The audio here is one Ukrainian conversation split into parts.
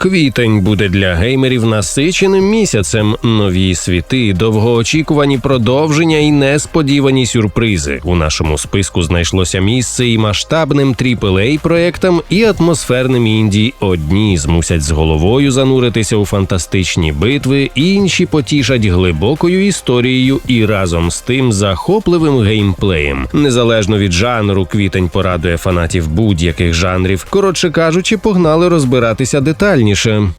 Квітень буде для геймерів насиченим місяцем. Нові світи, довгоочікувані продовження і несподівані сюрпризи. У нашому списку знайшлося місце і масштабним aaa проектам, і атмосферним інді. Одні змусять з головою зануритися у фантастичні битви, інші потішать глибокою історією і разом з тим захопливим геймплеєм. Незалежно від жанру, квітень порадує фанатів будь-яких жанрів. Коротше кажучи, погнали розбиратися детальніше.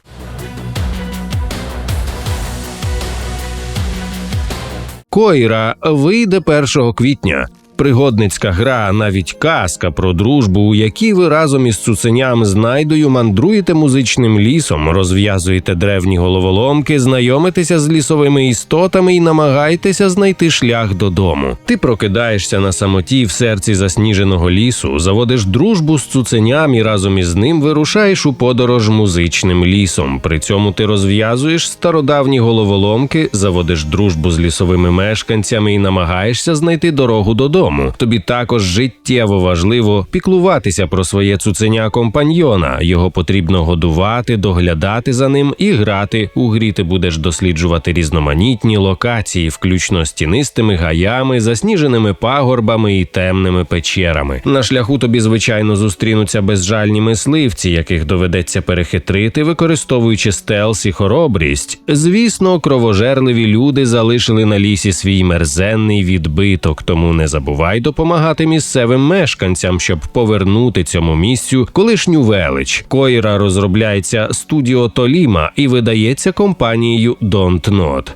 Койра вийде 1 квітня. Пригодницька гра, а навіть казка про дружбу, у якій ви разом із цуценям знайдою мандруєте музичним лісом, розв'язуєте древні головоломки, знайомитеся з лісовими істотами і намагаєтеся знайти шлях додому. Ти прокидаєшся на самоті в серці засніженого лісу, заводиш дружбу з цуценям і разом із ним вирушаєш у подорож музичним лісом. При цьому ти розв'язуєш стародавні головоломки, заводиш дружбу з лісовими мешканцями і намагаєшся знайти дорогу додому. Тобі також життєво важливо піклуватися про своє цуценя компаньйона. Його потрібно годувати, доглядати за ним і грати. У грі ти будеш досліджувати різноманітні локації, включно з тінистими гаями, засніженими пагорбами і темними печерами. На шляху тобі, звичайно, зустрінуться безжальні мисливці, яких доведеться перехитрити, використовуючи стелс і хоробрість. Звісно, кровожерливі люди залишили на лісі свій мерзенний відбиток, тому не забувай допомагати місцевим мешканцям, щоб повернути цьому місцю колишню велич. Койра розробляється студіо Толіма і видається компанією Don't Not.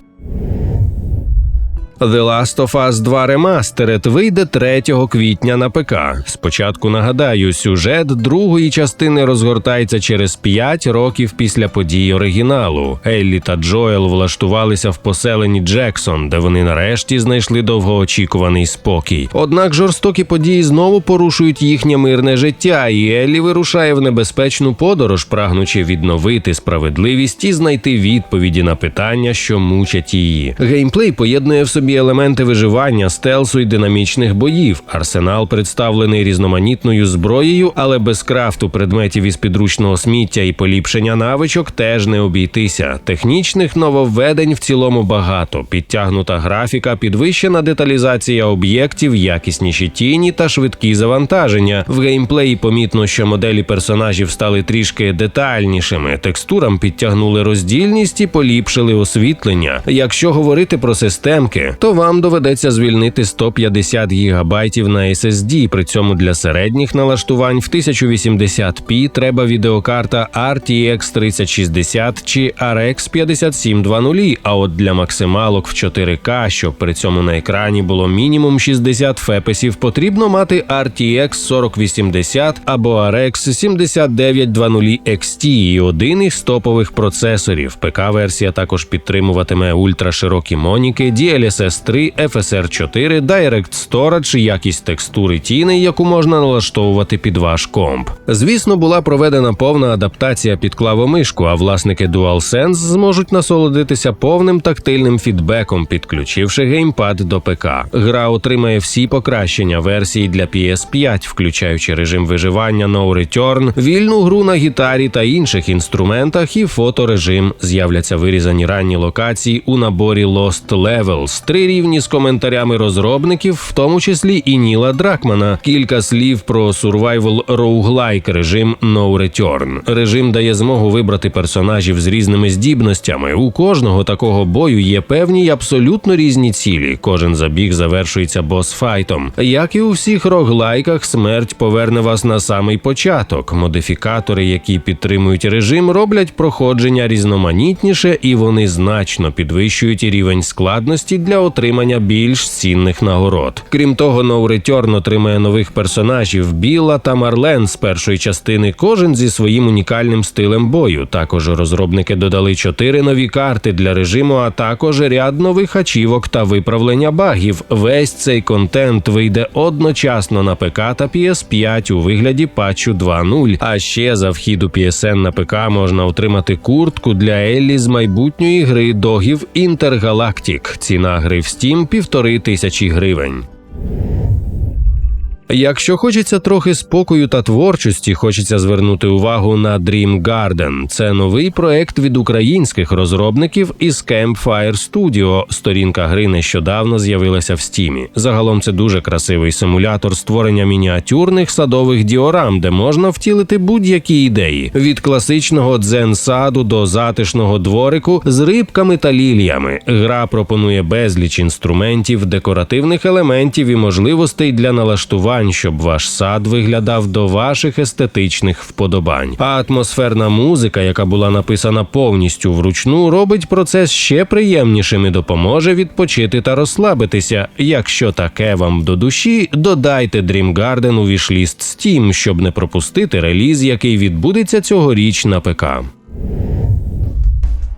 The Last of Us 2 Remastered вийде 3 квітня на ПК. Спочатку нагадаю, сюжет другої частини розгортається через 5 років після подій оригіналу. Еллі та Джоел влаштувалися в поселенні Джексон, де вони нарешті знайшли довгоочікуваний спокій. Однак жорстокі події знову порушують їхнє мирне життя, і Еллі вирушає в небезпечну подорож, прагнучи відновити справедливість і знайти відповіді на питання, що мучать її. Геймплей поєднує в собі елементи виживання, стелсу і динамічних боїв. Арсенал представлений різноманітною зброєю, але без крафту предметів із підручного сміття і поліпшення навичок теж не обійтися. Технічних нововведень в цілому багато. Підтягнута графіка, підвищена деталізація об'єктів, якісніші тіні та швидкі завантаження. В геймплеї помітно, що моделі персонажів стали трішки детальнішими. Текстурам підтягнули роздільність і поліпшили освітлення. Якщо говорити про системки, то вам доведеться звільнити 150 гігабайтів на SSD, При цьому для середніх налаштувань в 1080p треба відеокарта RTX 3060 чи RX 5720, А от для максималок в 4К, щоб при цьому на екрані було мінімум 60 фепесів, потрібно мати RTX 4080 або RX 7920 XT і один із топових процесорів. ПК-версія також підтримуватиме ультраширокі моніки, DLSS 3, FSR 4, Direct Storage, якість текстури тіни, яку можна налаштовувати під ваш комп. Звісно, була проведена повна адаптація під клавомишку, а власники DualSense зможуть насолодитися повним тактильним фідбеком, підключивши геймпад до ПК. Гра отримає всі покращення версії для PS5, включаючи режим виживання No Return, вільну гру на гітарі та інших інструментах, і фоторежим. З'являться вирізані ранні локації у наборі Lost Levels, три рівні з коментарями розробників, в тому числі і Ніла Дракмана. Кілька слів про Survival Roguelike режим No Return. Режим дає змогу вибрати персонажів з різними здібностями. У кожного такого бою є певні й абсолютно різні цілі. Кожен забіг завершується босфайтом. Як і у всіх роглайках, смерть поверне вас на самий початок. Модифікатори, які підтримують режим, роблять проходження різноманітніше і вони значно підвищують рівень складності для отримання більш цінних нагород. Крім того, No Return отримає нових персонажів Біла та Марлен з першої частини, кожен зі своїм унікальним стилем бою. Також розробники додали чотири нові карти для режиму, а також ряд нових ачівок та виправлення багів. Весь цей контент вийде одночасно на ПК та PS5 у вигляді патчу 2.0. А ще за вхід у PSN на ПК можна отримати куртку для Еллі з майбутньої гри догів Intergalactic. Ціна гри в Steam – півтори тисячі гривень. Якщо хочеться трохи спокою та творчості, хочеться звернути увагу на Dream Garden. Це новий проект від українських розробників із Campfire Studio. Сторінка гри нещодавно з'явилася в стімі. Загалом це дуже красивий симулятор створення мініатюрних садових діорам, де можна втілити будь-які ідеї від класичного дзен-саду до затишного дворику з рибками та ліліями. Гра пропонує безліч інструментів, декоративних елементів і можливостей для налаштування щоб ваш сад виглядав до ваших естетичних вподобань. А атмосферна музика, яка була написана повністю вручну, робить процес ще приємнішим і допоможе відпочити та розслабитися. Якщо таке вам до душі, додайте Dream Garden у вішліст Steam, щоб не пропустити реліз, який відбудеться цьогоріч на ПК.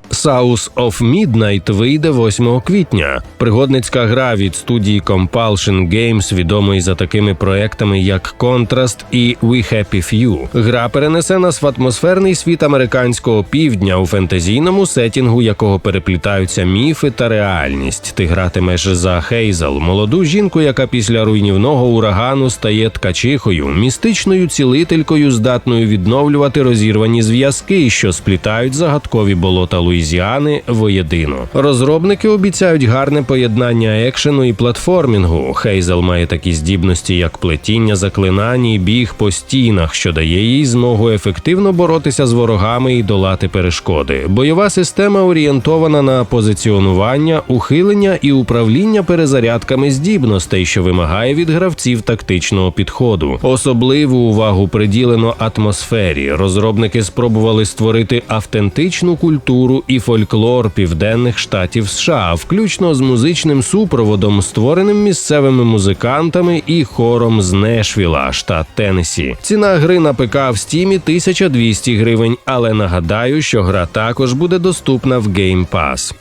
South of Midnight вийде 8 квітня. Пригодницька гра від студії Compulsion Games, відомої за такими проектами як Contrast і We Happy Few. Гра перенесе нас в атмосферний світ американського півдня у фентезійному сетінгу, якого переплітаються міфи та реальність. Ти гратимеш за Хейзел, молоду жінку, яка після руйнівного урагану стає ткачихою, містичною цілителькою, здатною відновлювати розірвані зв'язки, що сплітають загадкові болота Луїзі. Луїзіани воєдино. Розробники обіцяють гарне поєднання екшену і платформінгу. Хейзел має такі здібності, як плетіння заклинань і біг по стінах, що дає їй змогу ефективно боротися з ворогами і долати перешкоди. Бойова система орієнтована на позиціонування, ухилення і управління перезарядками здібностей, що вимагає від гравців тактичного підходу. Особливу увагу приділено атмосфері. Розробники спробували створити автентичну культуру і фольклор південних штатів США, включно з музичним супроводом, створеним місцевими музикантами і хором з Нешвіла, штат Теннесі. Ціна гри на ПК в стімі 1200 гривень, але нагадаю, що гра також буде доступна в Game Pass.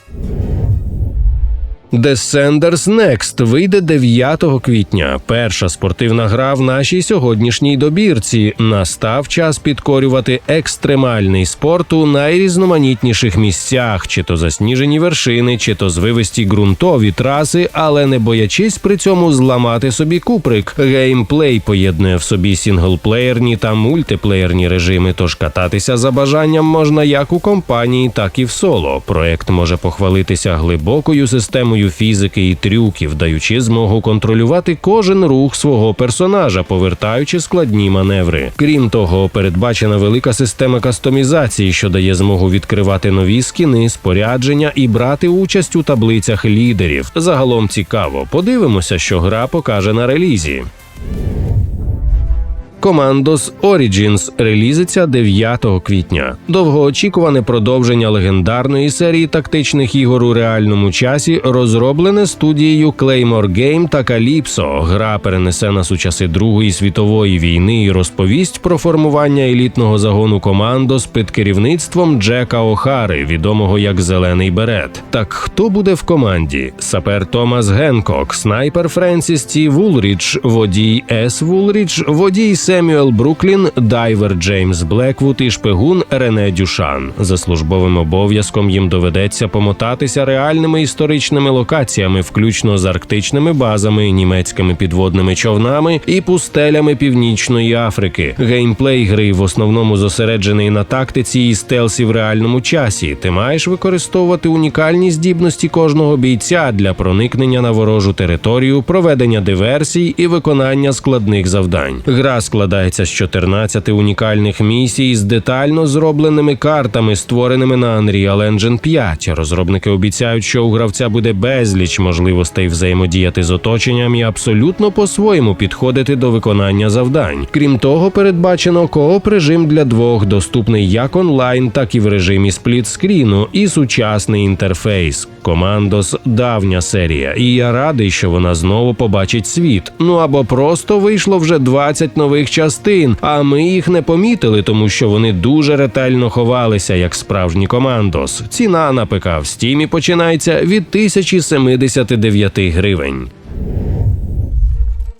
Descenders Next вийде 9 квітня. Перша спортивна гра в нашій сьогоднішній добірці. Настав час підкорювати екстремальний спорт у найрізноманітніших місцях, чи то засніжені вершини, чи то звивисті ґрунтові траси, але не боячись при цьому зламати собі куприк. Геймплей поєднує в собі сінглплеєрні та мультиплеєрні режими. Тож кататися за бажанням можна як у компанії, так і в соло. Проект може похвалитися глибокою системою системою фізики і трюків, даючи змогу контролювати кожен рух свого персонажа, повертаючи складні маневри. Крім того, передбачена велика система кастомізації, що дає змогу відкривати нові скіни, спорядження і брати участь у таблицях лідерів. Загалом цікаво. Подивимося, що гра покаже на релізі. Commandos Origins релізиться 9 квітня. Довгоочікуване продовження легендарної серії тактичних ігор у реальному часі розроблене студією Claymore Game та Calypso. Гра перенесе нас у часи Другої світової війни і розповість про формування елітного загону Commandos під керівництвом Джека Охари, відомого як Зелений Берет. Так хто буде в команді? Сапер Томас Генкок, снайпер Френсіс Ті Вулріч, водій С. Вулріч, водій Семюел Бруклін, дайвер Джеймс Блеквуд і шпигун Рене Дюшан. За службовим обов'язком їм доведеться помотатися реальними історичними локаціями, включно з арктичними базами, німецькими підводними човнами і пустелями Північної Африки. Геймплей гри в основному зосереджений на тактиці і стелсі в реальному часі. Ти маєш використовувати унікальні здібності кожного бійця для проникнення на ворожу територію, проведення диверсій і виконання складних завдань. Гра складається з 14 унікальних місій з детально зробленими картами, створеними на Unreal Engine 5. Розробники обіцяють, що у гравця буде безліч можливостей взаємодіяти з оточенням і абсолютно по-своєму підходити до виконання завдань. Крім того, передбачено кооп режим для двох, доступний як онлайн, так і в режимі сплітскріну, і сучасний інтерфейс. Командос давня серія, і я радий, що вона знову побачить світ. Ну або просто вийшло вже 20 нових нових частин, а ми їх не помітили, тому що вони дуже ретельно ховалися як справжні командос. Ціна на ПК в стімі починається від 1079 гривень.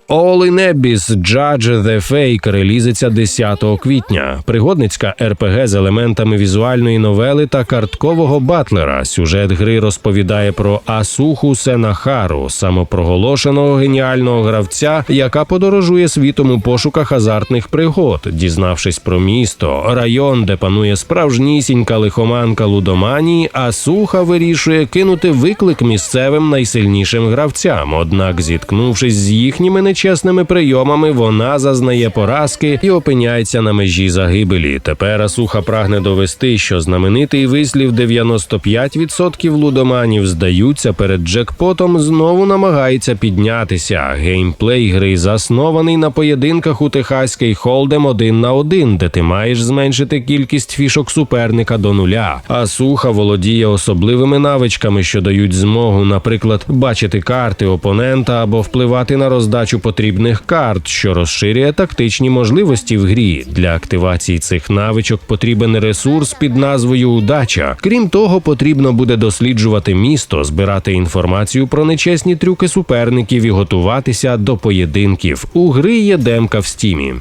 All in Abyss Judge the Fake релізиться 10 квітня. Пригодницька РПГ з елементами візуальної новели та карткового батлера. Сюжет гри розповідає про Асуху Сенахару, самопроголошеного геніального гравця, яка подорожує світом у пошуках азартних пригод, дізнавшись про місто, район, де панує справжнісінька лихоманка лудоманії, Асуха вирішує кинути виклик місцевим найсильнішим гравцям. Однак, зіткнувшись з їхніми нечесними прийомами, вона зазнає поразки і опиняється на межі загибелі. Тепер Асуха прагне довести, що знаменитий вислів 95% лудоманів здаються перед джекпотом, знову намагається піднятися. Геймплей гри заснований на поєдинках у техаський холдем один на один, де ти маєш зменшити кількість фішок суперника до нуля. Асуха володіє особливими навичками, що дають змогу, наприклад, бачити карти опонента або впливати на роздачу потрібних карт, що розширює тактичні можливості в грі. Для активації цих навичок потрібен ресурс під назвою Удача. Крім того, потрібно буде досліджувати місто, збирати інформацію про нечесні трюки суперників і готуватися до поєдинків. У гри є демка в стімі.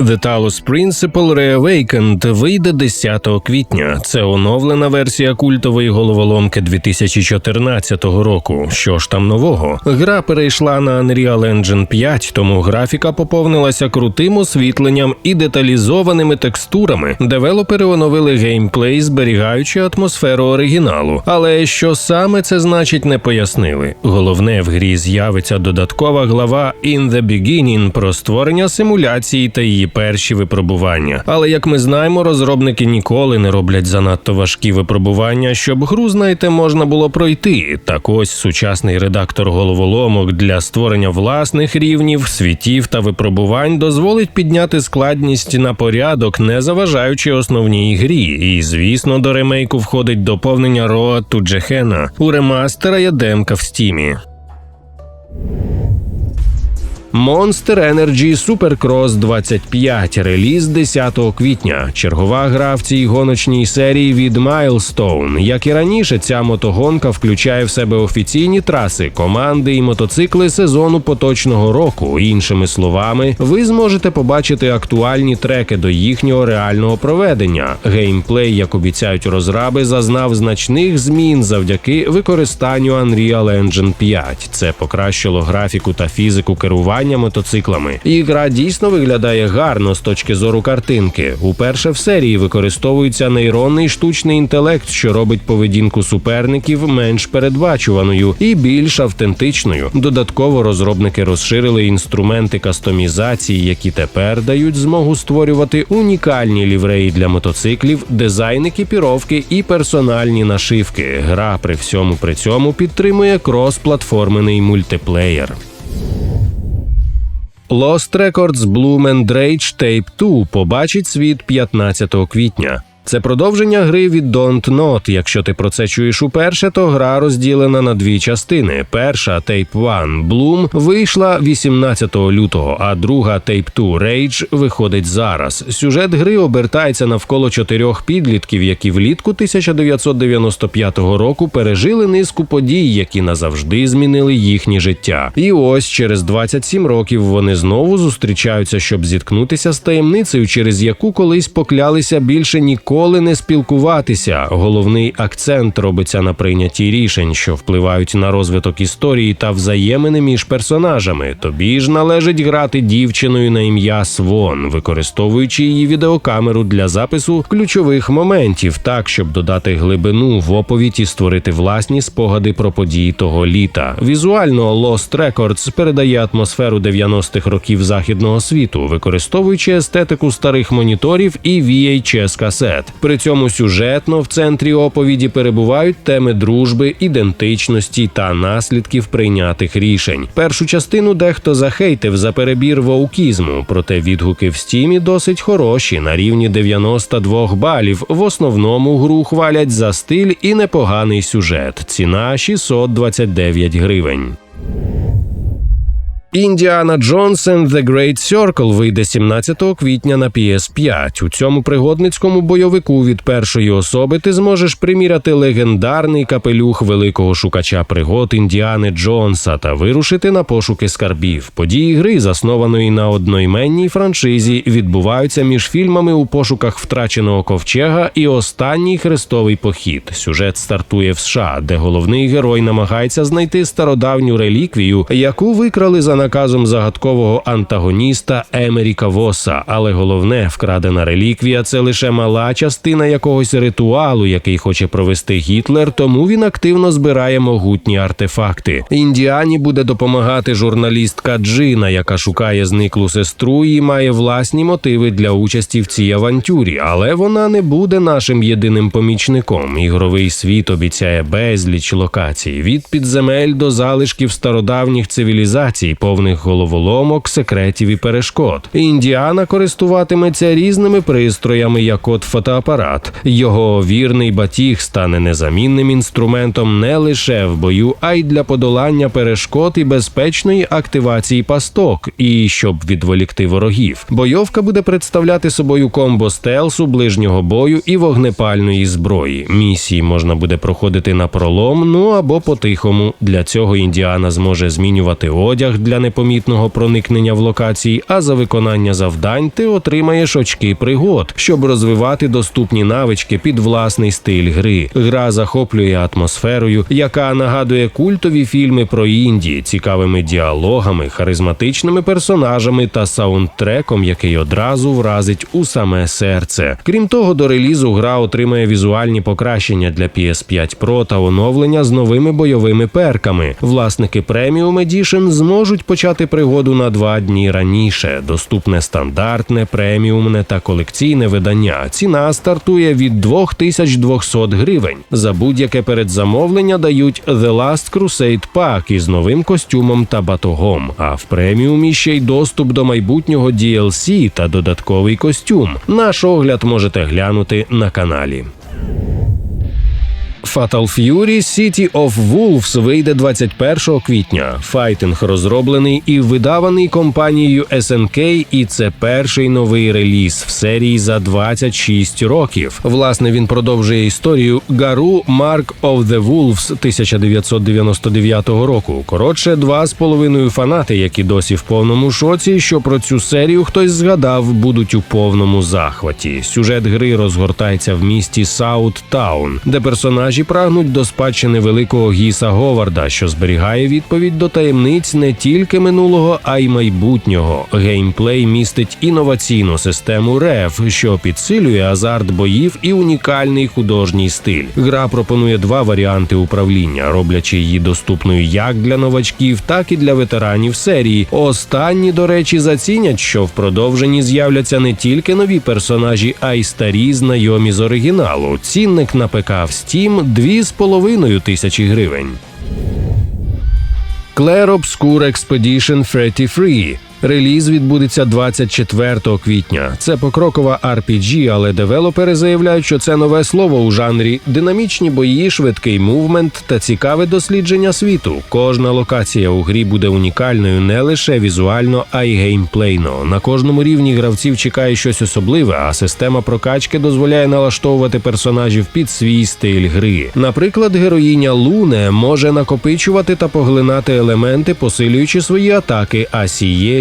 The Talos Principle Reawakened вийде 10 квітня. Це оновлена версія культової головоломки 2014 року. Що ж там нового? Гра перейшла на Unreal Engine 5, тому графіка поповнилася крутим освітленням і деталізованими текстурами. Девелопери оновили геймплей, зберігаючи атмосферу оригіналу. Але що саме це значить, не пояснили. Головне в грі з'явиться додаткова глава In the Beginning про створення симуляції та її перші випробування. Але як ми знаємо, розробники ніколи не роблять занадто важкі випробування, щоб гру, знаєте, можна було пройти. Так ось сучасний редактор головоломок для створення власних рівнів, світів та випробувань дозволить підняти складність на порядок, не заважаючи основній грі. І звісно, до ремейку входить доповнення to Gehenna. У ремастера є демка в стімі. Monster Energy Supercross 25, реліз 10 квітня. Чергова гра в цій гоночній серії від Milestone. Як і раніше, ця мотогонка включає в себе офіційні траси, команди і мотоцикли сезону поточного року. Іншими словами, ви зможете побачити актуальні треки до їхнього реального проведення. Геймплей, як обіцяють розраби, зазнав значних змін завдяки використанню Unreal Engine 5. Це покращило графіку та фізику керування мотоциклами. І гра дійсно виглядає гарно з точки зору картинки. Уперше в серії використовується нейронний штучний інтелект, що робить поведінку суперників менш передбачуваною і більш автентичною. Додатково розробники розширили інструменти кастомізації, які тепер дають змогу створювати унікальні лівреї для мотоциклів, дизайн екіпіровки і персональні нашивки. Гра при всьому при цьому підтримує крос-платформений мультиплеєр. Lost Records Bloom and Rage Tape 2 побачить світ 15 квітня. Це продовження гри від Don't Not. Якщо ти про це чуєш уперше, то гра розділена на дві частини. Перша Tape 1 Bloom вийшла 18 лютого, а друга Tape 2 Rage виходить зараз. Сюжет гри обертається навколо чотирьох підлітків, які влітку 1995 року пережили низку подій, які назавжди змінили їхнє життя. І ось через 27 років вони знову зустрічаються, щоб зіткнутися з таємницею, через яку колись поклялися більше ніколи не спілкуватися. Головний акцент робиться на прийнятті рішень, що впливають на розвиток історії та взаємини між персонажами. Тобі ж належить грати дівчиною на ім'я Свон, використовуючи її відеокамеру для запису ключових моментів, так щоб додати глибину в оповідь і створити власні спогади про події того літа. Візуально Lost Records передає атмосферу 90-х років західного світу, використовуючи естетику старих моніторів і VHS касет. При цьому сюжетно в центрі оповіді перебувають теми дружби, ідентичності та наслідків прийнятих рішень. Першу частину дехто захейтив за перебір вовкізму, проте відгуки в стімі досить хороші на рівні 92 балів. В основному гру хвалять за стиль і непоганий сюжет. Ціна 629 гривень. Індіана Джонс and The Great Circle вийде 17 квітня на PS5. У цьому пригодницькому бойовику від першої особи ти зможеш приміряти легендарний капелюх великого шукача пригод Індіани Джонса та вирушити на пошуки скарбів. Події гри, заснованої на одноіменній франшизі, відбуваються між фільмами у пошуках втраченого ковчега і останній хрестовий похід. Сюжет стартує в США, де головний герой намагається знайти стародавню реліквію, яку викрали за наказом загадкового антагоніста Емеріка Воса. Але головне, вкрадена реліквія це лише мала частина якогось ритуалу, який хоче провести Гітлер, тому він активно збирає могутні артефакти. Індіані буде допомагати журналістка Джина, яка шукає зниклу сестру і має власні мотиви для участі в цій авантюрі, але вона не буде нашим єдиним помічником. Ігровий світ обіцяє безліч локацій від підземель до залишків стародавніх цивілізацій, повних головоломок, секретів і перешкод. Індіана користуватиметься різними пристроями, як от фотоапарат. Його вірний батіг стане незамінним інструментом не лише в бою, а й для подолання перешкод і безпечної активації пасток, і щоб відволікти ворогів. Бойовка буде представляти собою комбо стелсу, ближнього бою і вогнепальної зброї. Місії можна буде проходити на пролом, ну або по-тихому. Для цього індіана зможе змінювати одяг для непомітного проникнення в локації, а за виконання завдань ти отримаєш очки пригод, щоб розвивати доступні навички під власний стиль гри. Гра захоплює атмосферою, яка нагадує культові фільми про Індії, цікавими діалогами, харизматичними персонажами та саундтреком, який одразу вразить у саме серце. Крім того, до релізу гра отримає візуальні покращення для PS5 Pro та оновлення з новими бойовими перками. Власники Premium Edition зможуть почати пригоду на два дні раніше. Доступне стандартне, преміумне та колекційне видання. Ціна стартує від 2200 гривень. За будь-яке передзамовлення дають The Last Crusade Pack із новим костюмом та батогом. А в преміумі ще й доступ до майбутнього DLC та додатковий костюм. Наш огляд можете глянути на каналі. Fatal Fury City of Wolves вийде 21 квітня. Файтинг розроблений і видаваний компанією SNK, і це перший новий реліз в серії за 26 років. Власне, він продовжує історію Гару Mark of the Wolves 1999 року. Коротше, два з половиною фанати, які досі в повному шоці, що про цю серію хтось згадав, будуть у повному захваті. Сюжет гри розгортається в місті Саут-Таун, де персонажі прагнуть до спадщини великого гіса Говарда, що зберігає відповідь до таємниць не тільки минулого, а й майбутнього. Геймплей містить інноваційну систему реф, що підсилює азарт боїв і унікальний художній стиль. Гра пропонує два варіанти управління, роблячи її доступною як для новачків, так і для ветеранів серії. Останні, до речі, зацінять, що в продовженні з'являться не тільки нові персонажі, а й старі знайомі з оригіналу. Цінник на ПК в Steam – 2,5 тисячі гривень. Clair Obscure Expedition 33 Реліз відбудеться 24 квітня. Це покрокова RPG, але девелопери заявляють, що це нове слово у жанрі динамічні бої, швидкий мувмент та цікаве дослідження світу. Кожна локація у грі буде унікальною не лише візуально, а й геймплейно. На кожному рівні гравців чекає щось особливе, а система прокачки дозволяє налаштовувати персонажів під свій стиль гри. Наприклад, героїня Луне може накопичувати та поглинати елементи, посилюючи свої атаки, а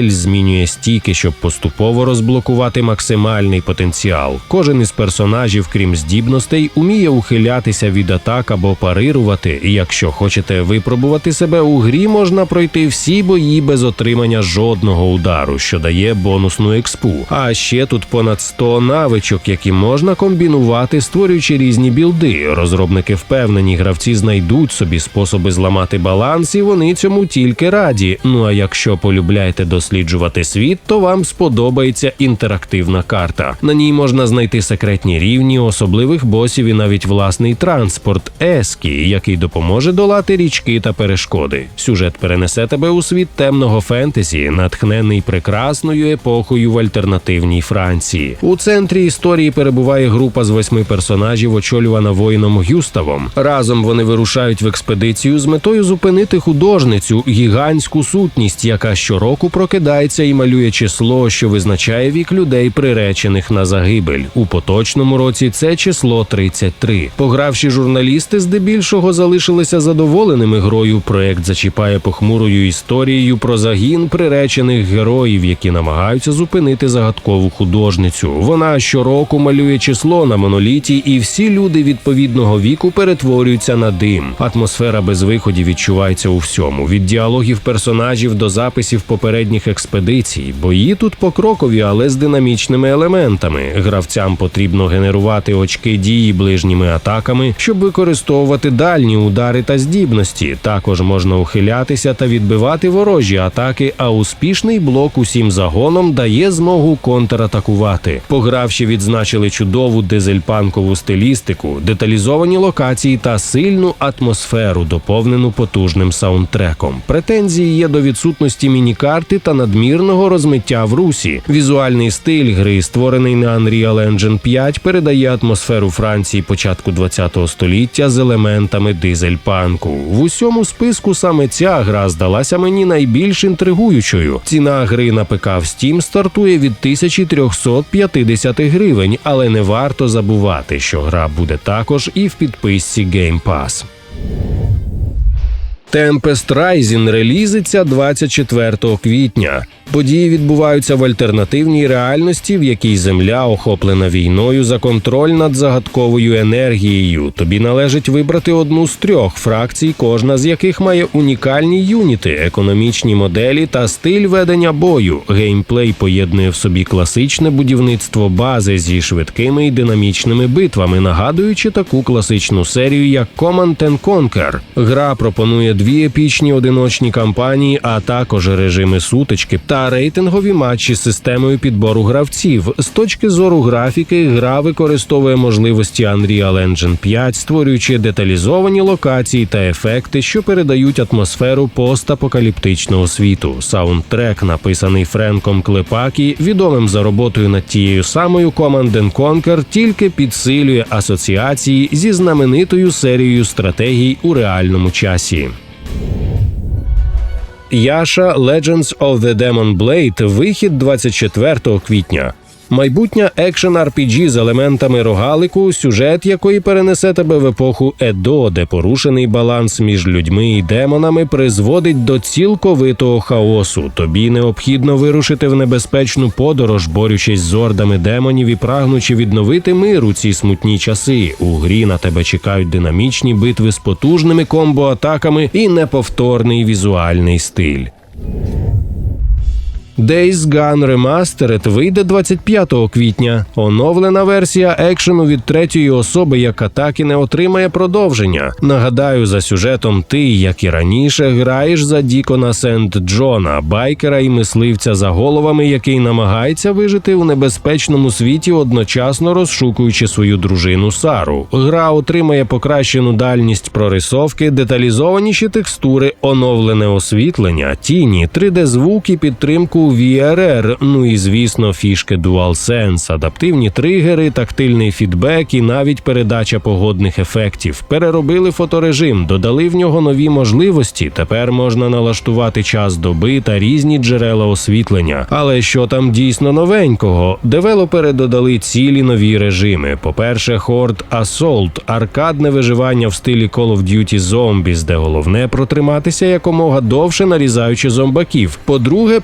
Сієль змінює стійки, щоб поступово розблокувати максимальний потенціал. Кожен із персонажів, крім здібностей, уміє ухилятися від атак або парирувати. І якщо хочете випробувати себе у грі, можна пройти всі бої без отримання жодного удару, що дає бонусну експу. А ще тут понад 100 навичок, які можна комбінувати, створюючи різні білди. Розробники впевнені, гравці знайдуть собі способи зламати баланс, і вони цьому тільки раді. Ну а якщо полюбляєте дослідження, досліджувати світ, то вам сподобається інтерактивна карта. На ній можна знайти секретні рівні, особливих босів і навіть власний транспорт Ескі, який допоможе долати річки та перешкоди. Сюжет перенесе тебе у світ темного фентезі, натхнений прекрасною епохою в альтернативній Франції. У центрі історії перебуває група з восьми персонажів, очолювана воїном Гюставом. Разом вони вирушають в експедицію з метою зупинити художницю гігантську сутність, яка щороку прокидається і малює число, що визначає вік людей, приречених на загибель. У поточному році це число 33. Погравші журналісти здебільшого залишилися задоволеними грою. Проект зачіпає похмурою історією про загін приречених героїв, які намагаються зупинити загадкову художницю. Вона щороку малює число на моноліті, і всі люди відповідного віку перетворюються на дим. Атмосфера безвиходів відчувається у всьому: від діалогів персонажів до записів попередніх експедицій. Бої тут покрокові, але з динамічними елементами. Гравцям потрібно генерувати очки дії ближніми атаками, щоб використовувати дальні удари та здібності. Також можна ухилятися та відбивати ворожі атаки. А успішний блок усім загоном дає змогу контратакувати. Погравші відзначили чудову дизельпанкову стилістику, деталізовані локації та сильну атмосферу, доповнену потужним саундтреком. Претензії є до відсутності міні-карти та надмірного розмиття в русі. Візуальний стиль гри, створений на Unreal Engine 5, передає атмосферу Франції початку 20-го століття з елементами дизельпанку. В усьому списку саме ця гра здалася мені найбільш інтригуючою. Ціна гри на ПК в Steam стартує від 1350 гривень, але не варто забувати, що гра буде також і в підписці Game Pass. Tempest Rising релізиться 24 квітня. Події відбуваються в альтернативній реальності, в якій земля охоплена війною за контроль над загадковою енергією. Тобі належить вибрати одну з трьох фракцій, кожна з яких має унікальні юніти, економічні моделі та стиль ведення бою. Геймплей поєднує в собі класичне будівництво бази зі швидкими і динамічними битвами, нагадуючи таку класичну серію, як Command Conquer. Гра пропонує дві епічні одиночні кампанії, а також режими сутички та рейтингові матчі з системою підбору гравців. З точки зору графіки, гра використовує можливості Unreal Engine 5, створюючи деталізовані локації та ефекти, що передають атмосферу постапокаліптичного світу. Саундтрек, написаний Френком Клепакі, відомим за роботою над тією самою Command Conquer, тільки підсилює асоціації зі знаменитою серією стратегій у реальному часі. Яша Legends of the Demon Blade вихід 24 квітня. Майбутня екшен RPG з елементами рогалику, сюжет якої перенесе тебе в епоху Едо, де порушений баланс між людьми і демонами призводить до цілковитого хаосу. Тобі необхідно вирушити в небезпечну подорож, борючись з ордами демонів і прагнучи відновити мир у ці смутні часи. У грі на тебе чекають динамічні битви з потужними комбо-атаками і неповторний візуальний стиль. Days Gone Remastered вийде 25 квітня. Оновлена версія екшену від третьої особи, яка так і не отримає продовження. Нагадаю, за сюжетом ти, як і раніше, граєш за Дікона Сент Джона, байкера і мисливця за головами, який намагається вижити у небезпечному світі, одночасно розшукуючи свою дружину Сару. Гра отримає покращену дальність прорисовки, деталізованіші текстури, оновлене освітлення, тіні, 3D-звук і підтримку VRR, ну і звісно, фішки DualSense, адаптивні тригери, тактильний фідбек і навіть передача погодних ефектів. Переробили фоторежим, додали в нього нові можливості. Тепер можна налаштувати час доби та різні джерела освітлення. Але що там дійсно новенького? Девелопери додали цілі нові режими. По-перше, Horde Assault – аркадне виживання в стилі Call of Duty Zombies, де головне протриматися якомога довше нарізаючи зомбаків. По-друге,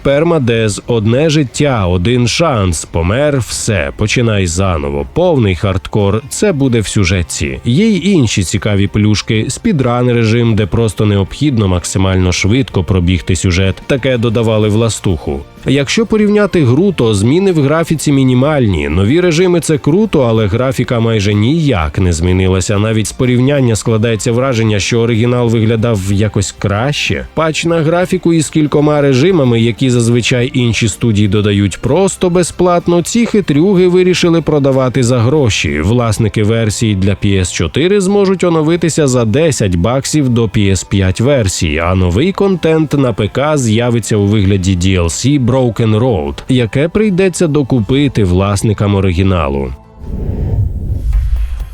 Permadeath одне життя, один шанс, помер, все, починай заново. Повний хардкор. Це буде в сюжетці. Є й інші цікаві плюшки, спідран режим, де просто необхідно максимально швидко пробігти сюжет. Таке додавали в ластуху. Якщо порівняти гру, то зміни в графіці мінімальні. Нові режими це круто, але графіка майже ніяк не змінилася. Навіть з порівняння складається враження, що оригінал виглядав якось краще. Патч на графіку із кількома режимами, які зазвичай інші студії додають просто безплатно. Ці хитрюги вирішили продавати за гроші. Власники версії для PS4 зможуть оновитися за 10 баксів до PS5 версії, а новий контент на ПК з'явиться у вигляді DLC Broken Road, яке прийдеться докупити власникам оригіналу.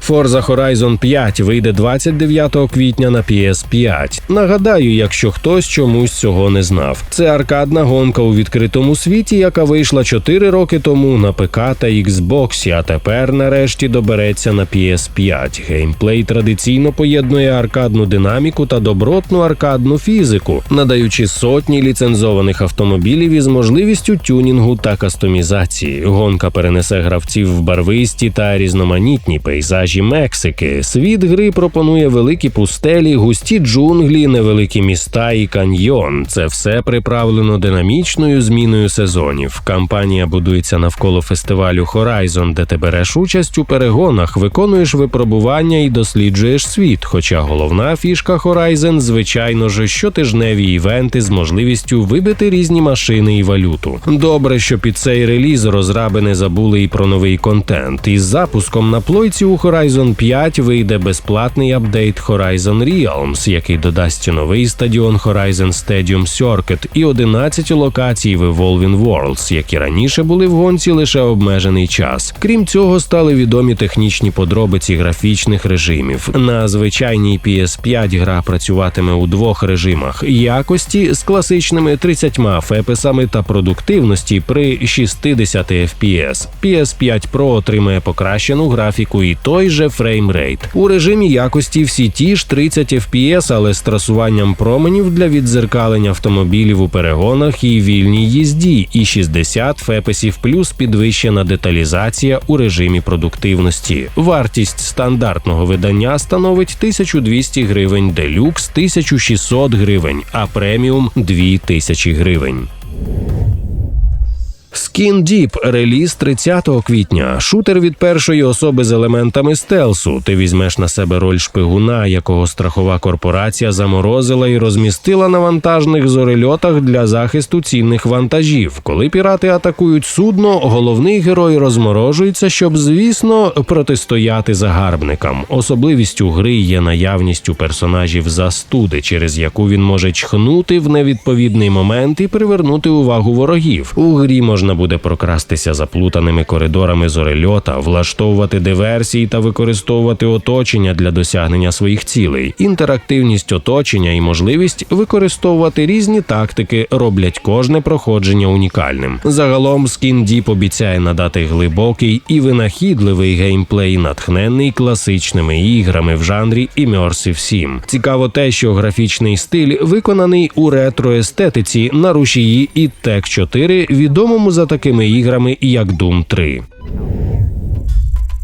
Forza Horizon 5 вийде 29 квітня на PS5. Нагадаю, якщо хтось чомусь цього не знав. Це аркадна гонка у відкритому світі, яка вийшла 4 роки тому на ПК та Xbox, а тепер нарешті добереться на PS5. Геймплей традиційно поєднує аркадну динаміку та добротну аркадну фізику, надаючи сотні ліцензованих автомобілів із можливістю тюнінгу та кастомізації. Гонка перенесе гравців в барвисті та різноманітні пейзажі. Мексики світ гри пропонує великі пустелі, густі джунглі, невеликі міста і каньйон. Це все приправлено динамічною зміною сезонів. Кампанія будується навколо фестивалю Horizon, де ти береш участь у перегонах, виконуєш випробування і досліджуєш світ. Хоча головна фішка Horizon, звичайно ж, щотижневі івенти з можливістю вибити різні машини і валюту. Добре, що під цей реліз розраби не забули і про новий контент. Із запуском на плойці у Horizon Horizon 5 вийде безплатний апдейт Horizon Realms, який додасть новий стадіон Horizon Stadium Circuit і 11 локацій в Evolving Worlds, які раніше були в гонці лише обмежений час. Крім цього, стали відомі технічні подробиці графічних режимів. На звичайній PS5 гра працюватиме у двох режимах: якості з класичними 30 феписами та продуктивності при 60 FPS. PS5 Pro отримає покращену графіку і той же фреймрейт. У режимі якості всі ті ж 30 FPS, але з трасуванням променів для відзеркалення автомобілів у перегонах і вільній їзді, і 60 фепесів плюс підвищена деталізація у режимі продуктивності. Вартість стандартного видання становить 1200 гривень, делюкс 1600 гривень, а преміум 2000 гривень. Skin Deep – реліз 30 квітня. Шутер від першої особи з елементами стелсу. Ти візьмеш на себе роль шпигуна, якого страхова корпорація заморозила і розмістила на вантажних зорельотах для захисту цінних вантажів. Коли пірати атакують судно, головний герой розморожується, щоб, звісно, протистояти загарбникам. Особливістю гри є наявність у персонажів застуди, через яку він може чхнути в невідповідний момент і привернути увагу ворогів. У грі можна буде прокрастися заплутаними коридорами зорельота, влаштовувати диверсії та використовувати оточення для досягнення своїх цілей. Інтерактивність оточення і можливість використовувати різні тактики роблять кожне проходження унікальним. Загалом Skin Deep обіцяє надати глибокий і винахідливий геймплей, натхнений класичними іграми в жанрі Immersive Sim. Цікаво те, що графічний стиль виконаний у ретро-естетиці на рушії і Tech 4, відомому за такими іграми, як Doom 3.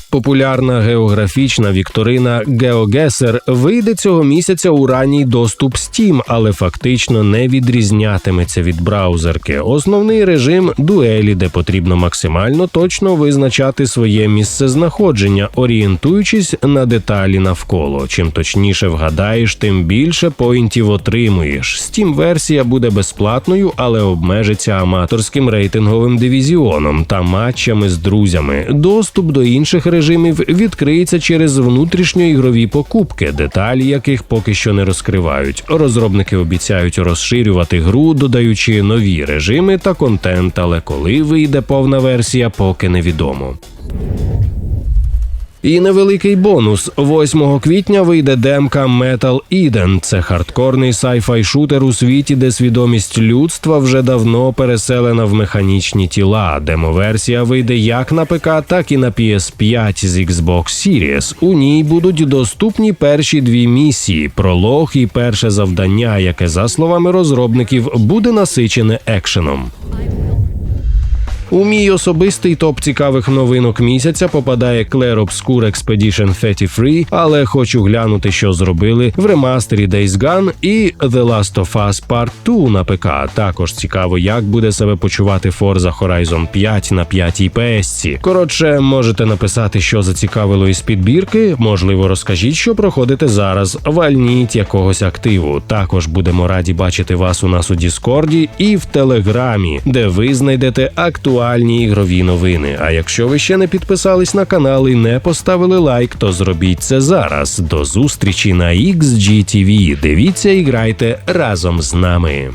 Популярна географічна вікторина GeoGuessr вийде цього місяця у ранній доступ Steam, але фактично не відрізнятиметься від браузерки. Основний режим дуелі, де потрібно максимально точно визначати своє місце знаходження, орієнтуючись на деталі навколо. Чим точніше вгадаєш, тим більше поінтів отримуєш. Steam версія буде безплатною, але обмежиться аматорським рейтинговим дивізіоном та матчами з друзями. Доступ до інших режимів режимів відкриється через внутрішньоігрові покупки, деталі яких поки що не розкривають. Розробники обіцяють розширювати гру, додаючи нові режими та контент, але коли вийде повна версія, поки невідомо. І невеликий бонус: 8 квітня вийде демка Metal Eden. Це хардкорний сайфай шутер у світі, де свідомість людства вже давно переселена в механічні тіла. Демоверсія вийде як на ПК, так і на PS5 з Xbox Series. У ній будуть доступні перші дві місії: пролог і перше завдання, яке, за словами розробників, буде насичене екшеном. У мій особистий топ цікавих новинок місяця попадає Clair Obscure Expedition 33, але хочу глянути, що зробили в ремастері Days Gone і The Last of Us Part 2 на ПК. Також цікаво, як буде себе почувати Forza Horizon 5 на 5 PS. Коротше, можете написати, що зацікавило із підбірки. Можливо, розкажіть, що проходите зараз. Вальніть якогось активу. Також будемо раді бачити вас у нас у Діскорді і в Телеграмі, де ви знайдете актуальні ігрові новини. А якщо ви ще не підписались на канал і не поставили лайк, то зробіть це зараз. До зустрічі на XGTV. Дивіться і грайте разом з нами.